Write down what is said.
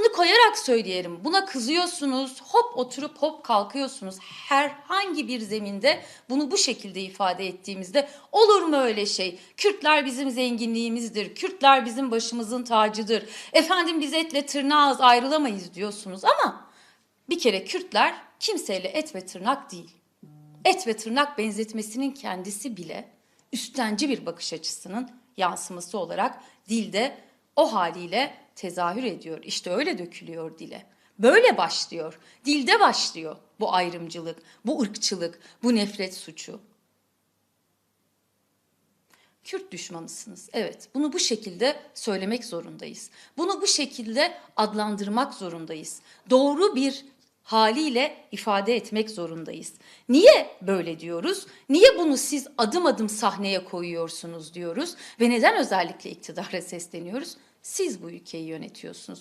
adını koyarak söyleyelim. Buna kızıyorsunuz, hop oturup hop kalkıyorsunuz. Herhangi bir zeminde bunu bu şekilde ifade ettiğimizde olur mu öyle şey? Kürtler bizim zenginliğimizdir, Kürtler bizim başımızın tacıdır. Efendim biz etle tırnağız ayrılamayız diyorsunuz ama bir kere Kürtler kimseyle et ve tırnak değil. Et ve tırnak benzetmesinin kendisi bile üstenci bir bakış açısının yansıması olarak dilde o haliyle tezahür ediyor. İşte öyle dökülüyor dile. Böyle başlıyor. Dilde başlıyor bu ayrımcılık, bu ırkçılık, bu nefret suçu. Kürt düşmanısınız. Evet, bunu bu şekilde söylemek zorundayız. Bunu bu şekilde adlandırmak zorundayız. Doğru bir haliyle ifade etmek zorundayız. Niye böyle diyoruz? Niye bunu siz adım adım sahneye koyuyorsunuz diyoruz ve neden özellikle iktidara sesleniyoruz? Siz bu ülkeyi yönetiyorsunuz.